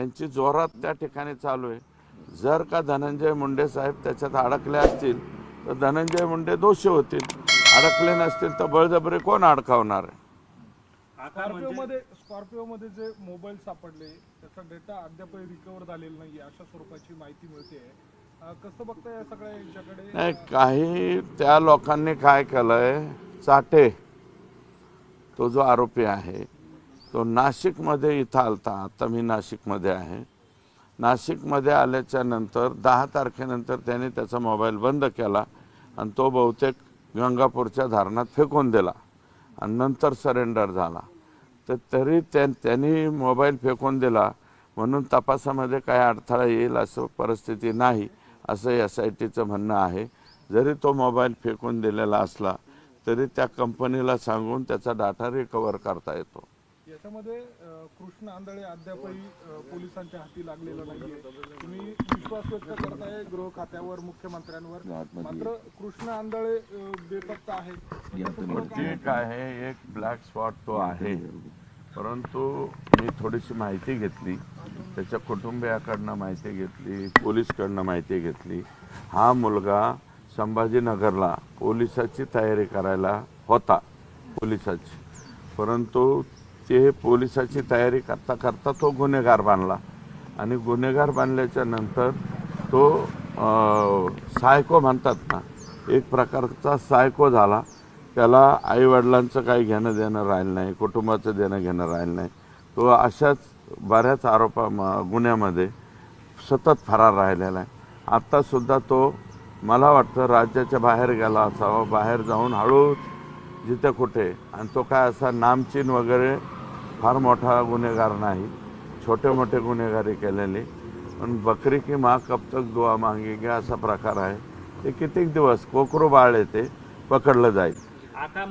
त्यांची जोरात त्या ठिकाणी चालू आहे. जर का धनंजय मुंडे साहेब त्याच्यात अडकले असतील तर धनंजय मुंडे दोषी होतील. अडकले नसतील तर बळजबरी कोण अडकावणार आहे? स्कॉर्पिओ मध्ये स्कॉर्पिओ मध्ये जे मोबाईल सापडले त्याचा डेटा अद्यापही रिकवर झालेला नाही अशा स्वरूपाची माहिती मिळते. कसं बघताय या सगळ्या यांच्याकडे? नाही काही त्या लोकांनी काय केलंय चाटे. तो जो आरोपी आहे तो नाशिकमध्ये इथं आलता आता मी नाशिकमध्ये आहे. नाशिकमध्ये आल्याच्यानंतर दहा तारखेनंतर त्याने त्याचा मोबाईल बंद केला आणि तो बहुतेक गंगापूरच्या धारणात फेकून दिला आणि नंतर सरेंडर झाला. तर तरी त्या त्यांनी मोबाईल फेकून दिला. म्हणून तपासामध्ये काय अडथळा येईल असं परिस्थिती नाही असं एस आय टीचं म्हणणं आहे. जरी तो मोबाईल फेकून दिलेला असला तरी त्या कंपनीला सांगून त्याचा डाटा रिकवर करता येतो. याच्यामध्ये कृष्ण आंधळे अद्यापही पोलिसांच्या हाती लागलेला नाहीये. तुम्ही विश्वास व्यक्त करताय गृह खात्यावर मुख्यमंत्र्यांवर. मात्र कृष्ण आंधळे बेपत्ता आहे ठीक आहे एक ब्लॅक स्पॉट तो आहे. परंतु मी थोडीशी माहिती घेतली. त्याच्या कुटुंबियाकडनं माहिती घेतली पोलीसकडनं माहिती घेतली. हा मुलगा संभाजीनगरला पोलिसाची तयारी करायला होता पोलिसाची. परंतु ते पोलिसाची तयारी करता करता तो गुन्हेगार बांधला आणि गुन्हेगार बांधल्याच्या नंतर तो सायको म्हणतात ना एक प्रकारचा सायको झाला. त्याला आईवडिलांचं काही घेणं देणं राहिलं नाही कुटुंबाचं देणं घेणं राहिलं नाही. तो अशाच बऱ्याच आरोपा म- गुन्ह्यामध्ये सतत फरार राहिलेला आहे. आत्तासुद्धा तो मला वाटतं राज्याच्या बाहेर गेला असावा बाहेर जाऊन हळूच जिथे कुठे आणि तो काय असा नामचीन वगैरे फार मोठा गुन्हेगार नाही. छोटे मोठे गुन्हेगारी केलेले. पण बकरी की माँ कब तक दुआ घ्या असा प्रकार आहे. ते कितीक दिवस कोकरू बाळ येते पकडलं जाईल. आता